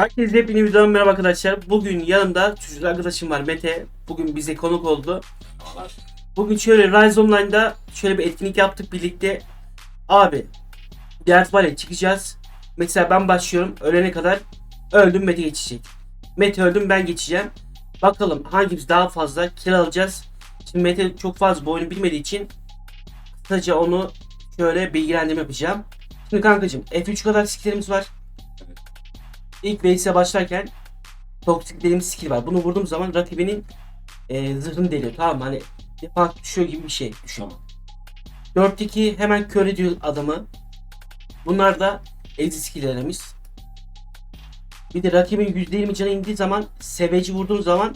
Herkese hepinize merhaba arkadaşlar. Bugün yanımda çocuk arkadaşım var Mete. Bugün bize konuk oldu. Bugün şöyle Rise Online'da şöyle bir etkinlik yaptık birlikte. Abi Dert Valley çıkacağız. Mesela ben başlıyorum. Ölene kadar öldüm Mete geçecek. Mete öldüm ben geçeceğim. Bakalım hangimiz daha fazla kill alacağız. Şimdi Mete çok fazla bu bilmediği için kısaca onu şöyle bilgilendirme yapacağım. Şimdi kankacım F3 kadar skilllerimiz var. İlk base'e başlarken toksik dediğimiz skill var. Bunu vurduğum zaman rakibinin e, zırhını deliyor. Tamam mı? Hani defans düşüyor gibi bir şey. Düşün. Tamam. 4-2 hemen kör ediyor adamı. Bunlar da easy skill'lerimiz. Bir de rakibin %20 canı indiği zaman seveci vurduğun zaman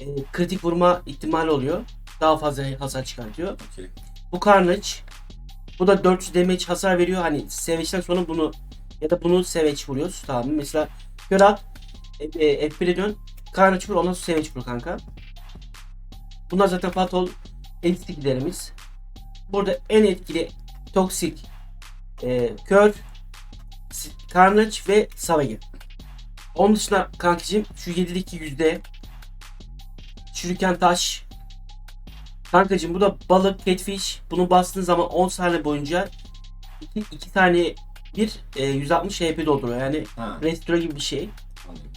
e, kritik vurma ihtimali oluyor. Daha fazla hasar çıkartıyor. Okey. Bu Carnage. Bu da 400 damage hasar veriyor. Hani Savage'den sonra bunu ya da bunu Savage vuruyoruz. Tamam? Mesela kör at. E, e, F1'e dön. Carnage vur. Ondan sonra Savage vur kanka. Bunlar zaten Fatol etkililerimiz. Burada en etkili Toxic e, Kör Carnage ve Savage. Onun dışında kankacığım şu 7'deki yüzde Çürüken taş Kankacığım bu da balık catfish. Bunu bastığın zaman 10 saniye boyunca 2, 2 saniye bir e, 160 HP dolduruyor. Yani Ha, restore gibi bir şey. anladım.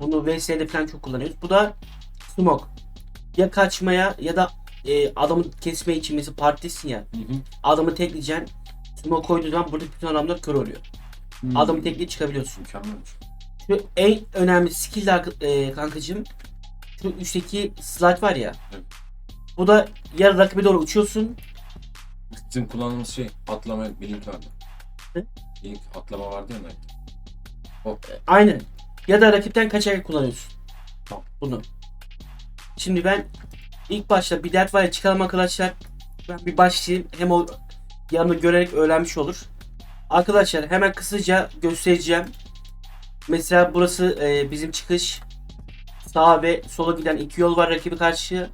Bunu VS'de falan çok kullanıyoruz. Bu da smoke. Ya kaçmaya ya da e, adamı kesme için mesela partisin ya. Hı hı. Adamı tekleyeceksin. Smoke koyduğun zaman buradaki bütün adamlar kör oluyor. Hmm. Adamı tekleyip çıkabiliyorsun. Mükemmelmiş. Şu en önemli skill e, kankacığım. Şu üstteki slide var ya. Evet. Bu da ya rakibe doğru uçuyorsun Bizim kullandığımız şey atlama bir link Link atlama vardı ya Nike'da. Aynen. Ya da rakipten kaçarak kullanıyorsun. Tamam. Bunu. Şimdi ben ilk başta bir dert var ya çıkalım arkadaşlar. Ben bir başlayayım. Hem o yanını görerek öğrenmiş olur. Arkadaşlar hemen kısaca göstereceğim. Mesela burası e, bizim çıkış. Sağa ve sola giden iki yol var rakibi karşı.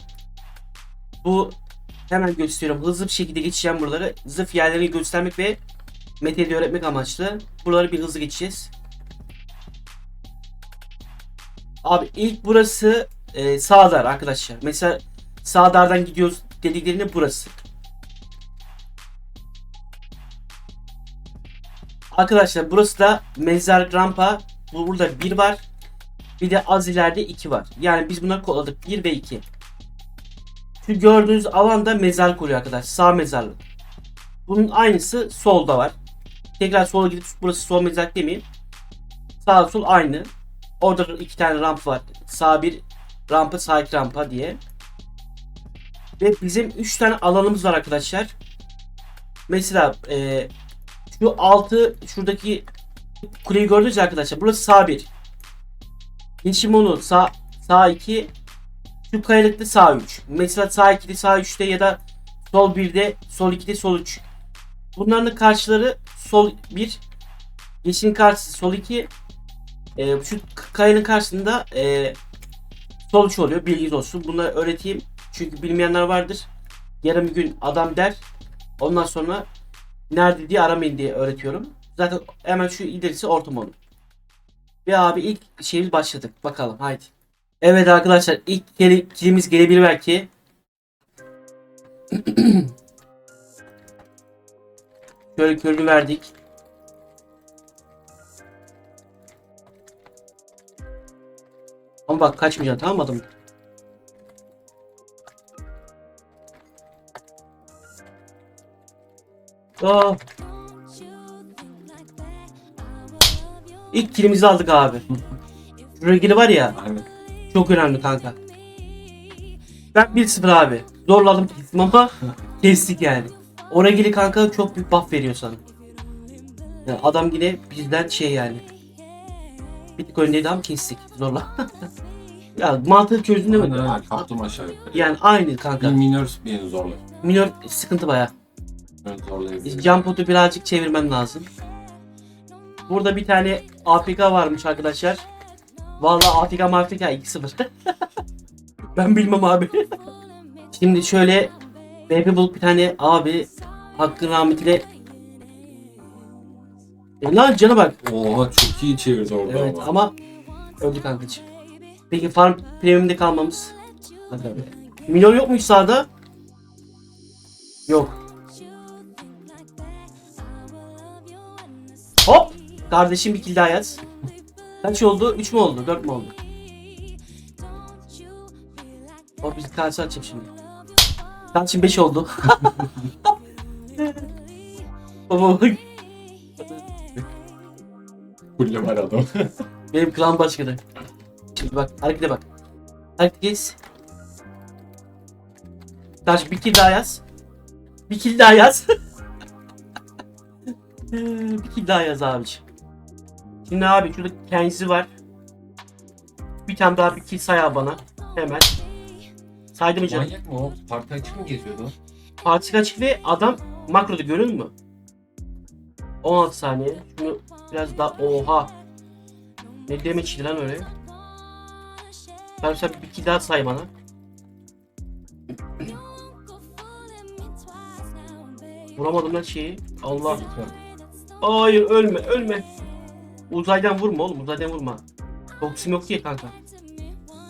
Bu hemen gösteriyorum. Hızlı bir şekilde geçeceğim buraları. Zırh yerlerini göstermek ve Mete'yi öğretmek amaçlı. Buraları bir hızlı geçeceğiz. Abi ilk burası e, Sağdar arkadaşlar. Mesela Sağdar'dan gidiyoruz dediklerinde burası. Arkadaşlar burası da mezar rampa. Bu- Burada bir var. Bir de az ileride iki var. Yani biz bunları kodladık. 1 ve 2. Şu gördüğünüz alanda mezar koruyor arkadaşlar. Sağ mezarlık. Bunun aynısı solda var. Tekrar sola gidip burası sol mezarlık demeyeyim. Sağ sol aynı. Orada da iki tane ramp var. Sağ bir rampa sağ iki rampa diye. Ve bizim üç tane alanımız var arkadaşlar. Mesela e, şu altı şuradaki kuleyi gördünüz arkadaşlar. Burası sağ bir. Nishimono sağ sağ 2 şu kayalıkta sağ 3. Mesela sağ 2'de sağ 3'te ya da sol 1'de sol 2'de sol 3. Bunların karşıları sol 1 yeşilin karşısı sol 2 e, şu kayanın karşısında e, sol 3 oluyor bilginiz olsun. Bunları öğreteyim çünkü bilmeyenler vardır. Yarın bir gün adam der ondan sonra nerede diye aramayın diye öğretiyorum. Zaten hemen şu ilerisi ortam onun. Ve abi ilk şeyimiz başladık. Bakalım haydi. Evet arkadaşlar ilk keli- kilimiz gelebilir belki. Şöyle körünü verdik. Ama bak kaçmayacaksın tamam mı adam? Aa, ilk kilimizi aldık abi. Regili var ya Aynen. çok önemli kanka. Ben 1-0 abi. Zorladım kestim ama kestik yani. O regili kanka çok büyük buff veriyor sana. Yani adam yine bizden şey yani. Öndeydi ama kestik zorla. ya mantığı çözdün değil mi? Aynen aynen. Kaptım aşağı yukarı. Yani aynı kanka. Bir minör beni zorlar. Minör sıkıntı baya. Evet zorlayabilir. Jump pot'u birazcık çevirmem lazım. Burada bir tane APK varmış arkadaşlar. Vallahi APK mafika 2-0. ben bilmem abi. Şimdi şöyle BP bulup bir tane abi hakkın rahmetiyle E lan cana bak. Oha çok iyi çevirdi orada Evet ama. ama öldü kankacığım. Peki farm premium'de kalmamız. Hadi abi. Milyon yok mu sağda? Yok. Hop! Kardeşim bir kill daha yaz. Kaç oldu? 3 mü oldu? 4 mü oldu? O biz karşı açayım şimdi. Kardeşim 5 oldu. Baba bak. Kulle var adam. Benim klan başkanı. Şimdi bak harekete bak. Geç. Taş bir kill daha yaz. Bir kill daha yaz. bir kill daha yaz abiciğim. Şimdi abi şurada kendisi var. Bir tane daha bir kill say abi bana. Hemen. Saydım canım? Manyak mı o? Parti açık mı geziyordu? Partik açık ve adam makroda görüyor musun? 16 saniye. Şunu biraz daha oha. Ne demeçti lan öyle? Ben sen bir iki daha say bana. Vuramadım lan şeyi. Allah. Hayır ölme ölme. Uzaydan vurma oğlum uzaydan vurma. Toksim yok diye kanka.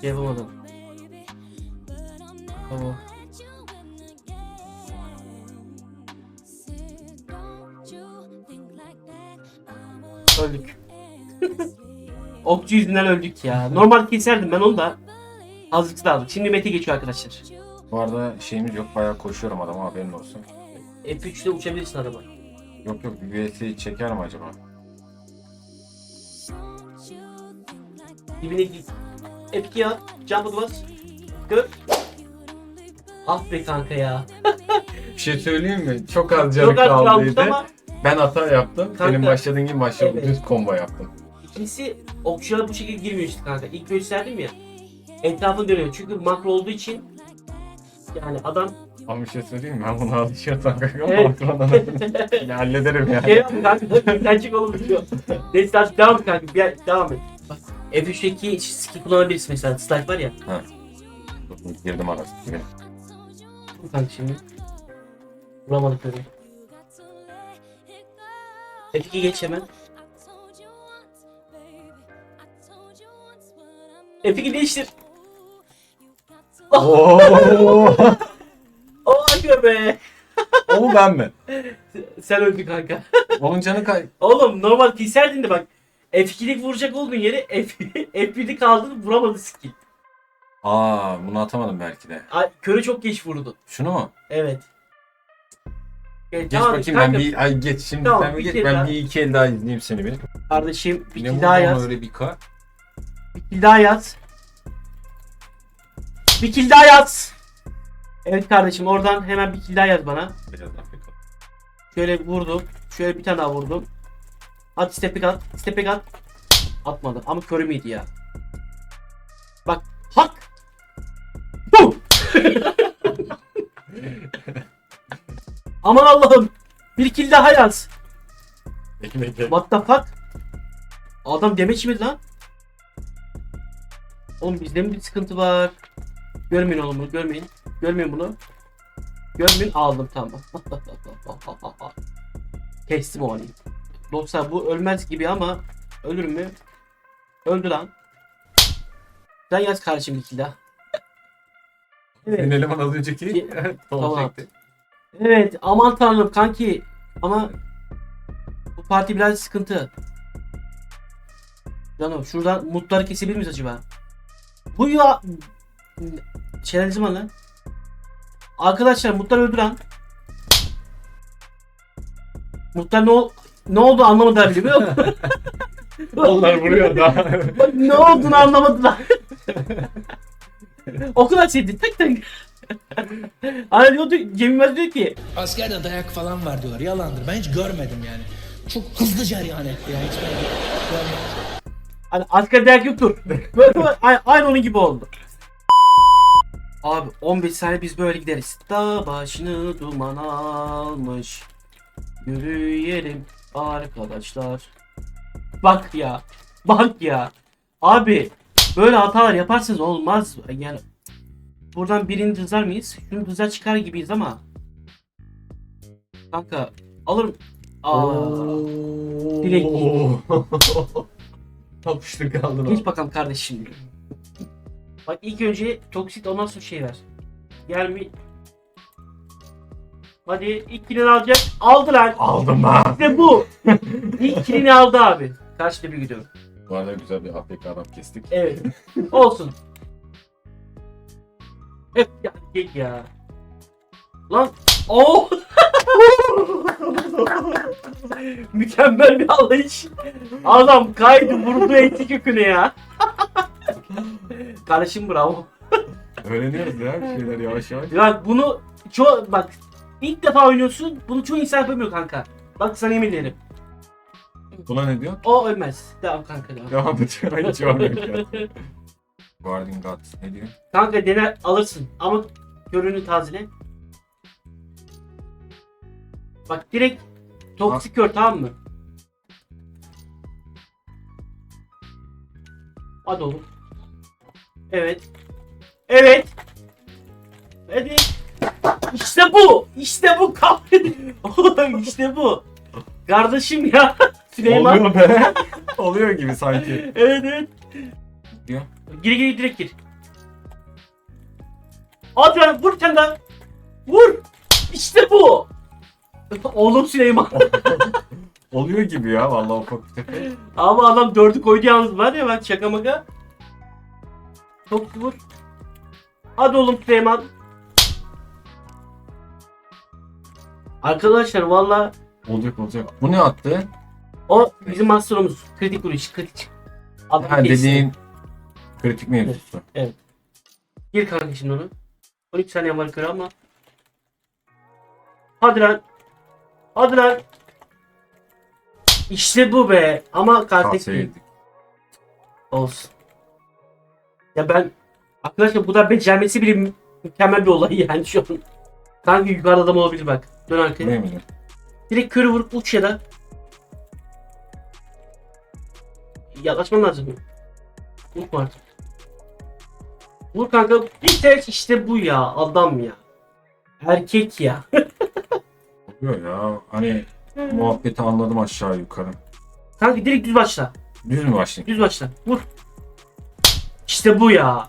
Şey yapamadım. Tamam. Öldük. Okçu yüzünden öldük ya. Normal keserdim ben onu da. Hazırlıksız aldık. Şimdi Mete geçiyor arkadaşlar. Bu arada şeyimiz yok bayağı koşuyorum adama haberin olsun. F3'te uçabilirsin araba. Yok yok US'i çeker mi acaba? Dibine git. F2 ya. Jump bas. Gör. Ah be kanka ya. Bir şey söyleyeyim mi? Çok az Çok az kalmıştı ama Ben hata yaptım. Kanka. Senin başladığın gibi başladım. Evet. Düz combo yaptım. ikincisi okçuya bu şekilde girmiyor işte kanka. İlk gösterdim ya. Etrafını dönüyor. Çünkü makro olduğu için yani adam Ama bir şey söyleyeyim mi? Ben buna alışıyorsam kanka Evet. patronum. Yine hallederim ya. Geri al kanka. Sen çık oğlum diyor. Neyse artık devam et kanka. Bir, devam et. Bak. F3'teki skill kullanabilirsin mesela. Strike var ya. Girdim arası. Dur kanka şimdi. Vuramadık öyle. F2 geç hemen. F2 değiştir. Oo. Oh akıyor be. o mu ben mi? Sen öldün kanka. Onun canı kay... Oğlum normal keserdin de bak. F2'lik vuracak olduğun yere F, F1'lik kaldın vuramadı skill. Aa bunu atamadım belki de. Ay, Körü çok geç vurdu. Şunu mu? Evet. Geç et bakayım ben kanka. bir ay geç şimdi Tamam, sen bir bir geç kere ben daha. bir iki el daha izleyeyim seni bir. Kardeşim bir Ne vurdu daha yaz. öyle bir kar? Bir kill daha yaz. Bir kill daha yaz. Evet kardeşim oradan hemen bir kill daha yaz bana. Biraz. Şöyle vurdum. Şöyle bir tane daha vurdum. At step'e at. Step'e at. Atmadı ama körü müydü ya? Bak. Hak. Bu. Aman Allah'ım. Bir kill daha yaz. What the fuck? Adam demeç mi lan? Oğlum bizde mi bir sıkıntı var? Görmeyin oğlum bunu görmeyin. Görmeyin bunu. Görmeyin aldım tamam. Kestim o aliyi. Dostlar bu ölmez gibi ama ölür mü? Öldü lan. Sen yaz kardeşim bir kill daha. Evet. eleman az önceki. Tamam. Evet aman tanrım kanki. Ama bu parti biraz sıkıntı. Canım şuradan mutları kesebilir miyiz acaba? Bu ya... Var lan. Arkadaşlar mutlar öldü lan. Mutlar ne, ol ne oldu anlamadılar biliyor musun? Onlar vuruyor. Bak ne olduğunu anlamadılar. o kadar sevdi tek tek. Hani diyordu Cem Yılmaz diyor ki Askerde dayak falan var diyorlar. Yalandır. Ben hiç görmedim yani. Çok hızlı cereyan etti yani. Hiç ben görmedim. Hani asker dayak yoktur. Böyle böyle aynı, aynı onun gibi oldu. Abi 15 saniye biz böyle gideriz. Dağ başını duman almış. Yürüyelim arkadaşlar. Bak ya. Bak ya. Abi böyle hatalar yaparsanız olmaz. Yani buradan birini dızar mıyız? Şunu dızar çıkar gibiyiz ama. Kanka alırım. Aa. Direkt Yapıştır kaldın Geç bakalım kardeşim. Bak ilk önce toksit ondan sonra şey ver. Gel bir. Hadi ilk kilini alacak. Aldılar. Aldım ben. İşte bu. ilk kilini aldı abi. Karşıda bir gidiyorum. Bu arada güzel bir APK adam kestik. Evet. Olsun. Hep ya gel ya. Lan. Oh. Mükemmel bir alış. Adam kaydı vurdu eti köküne ya. Kardeşim bravo. Öğreniyoruz ya bir şeyler yavaş yavaş. Bak bunu çok bak ilk defa oynuyorsun. Bunu çoğu insan yapamıyor kanka. Bak sana yemin ederim. Buna ne diyor? O ölmez. Devam kanka devam. Devam ediyor. Hiç yormuyor. Guardian God ne diyor? Kanka dener alırsın ama körünü tazele. Bak direkt toksik kör tamam mı? Hadi oğlum. Evet. Evet. Hadi. İşte bu. İşte bu. Oğlum işte bu. Kardeşim ya. Süleyman. Oluyor be. Oluyor gibi sanki. Evet evet. Diyor. Gir gir direkt gir. Hadi lan vur sen de. Vur. İşte bu. Oğlum Süleyman. Oluyor gibi ya vallahi ufak tefek. Ama adam dördü koydu yalnız var ya bak şaka maka. Çok vur. Hadi oğlum Süleyman. Arkadaşlar valla Olacak olacak. Bu ne attı? o bizim masteromuz. Kritik vuruş kritik. Adam Ha dediğin kritik mevzusu. Gir kanka şimdi onu. 12 saniye var kır ama. Hadi lan. Hadi lan. İşte bu be. Ama kartek değil. Olsun. Ya ben arkadaşlar bu da becermesi bile mü- mükemmel bir olay yani şu an. Kanka yukarıda adam olabilir bak. Dön arkaya. Ne mi? Direkt körü vurup uç ya da. Yaklaşman lazım. Vurma artık. Vur kanka. Bir tek işte bu ya. Adam ya. Erkek ya. Oluyor ya. Hani muhabbeti anladım aşağı yukarı. kanka direkt düz başla. Düz mü başlayayım? Düz başla. Vur. İşte bu ya.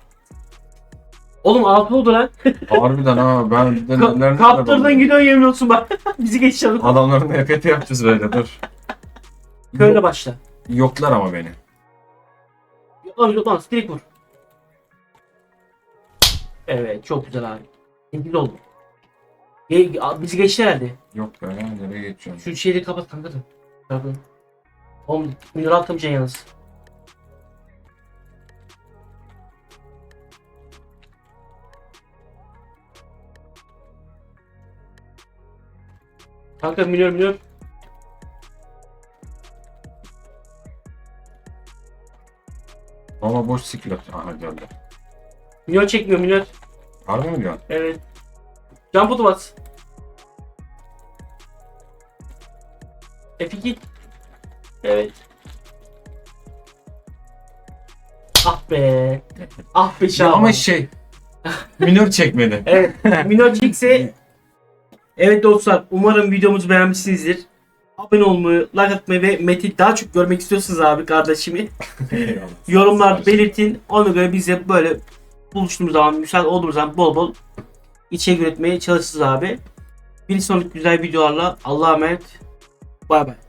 Oğlum altı oldu lan. Harbiden ha ben de Ka- neler kaptırdın gidiyorsun yemin olsun bak. Bizi geçeceğim. Adamların EPT yapacağız böyle dur. Körle başla. Yoklar ama beni. Yoklamaz yoklamaz. Direkt vur. Evet çok güzel abi. İngiliz oldu. Ge bizi geçti herhalde. Yok be nereye geçiyorsun? Şu şeyleri kapat kanka da. Pardon. Oğlum mineral atamayacaksın yalnız. Kanka minör minör. Ama boş skill atıyor. Aha geldi. Minör çekmiyor minör. Harbi mi diyorsun? Evet. Jump auto bas. F2. Evet. Ah be. Ah be Şaban. ama şey minör çekmedi. Evet. Minor çekse Evet dostlar umarım videomuzu beğenmişsinizdir. Abone olmayı, like atmayı ve Metin daha çok görmek istiyorsanız abi kardeşimi yorumlarda belirtin. Ona göre biz de böyle buluştuğumuz zaman, müsait olduğumuz zaman bol bol içerik üretmeye çalışırız abi. Bir sonraki güzel videolarla Allah'a emanet. Bay bay.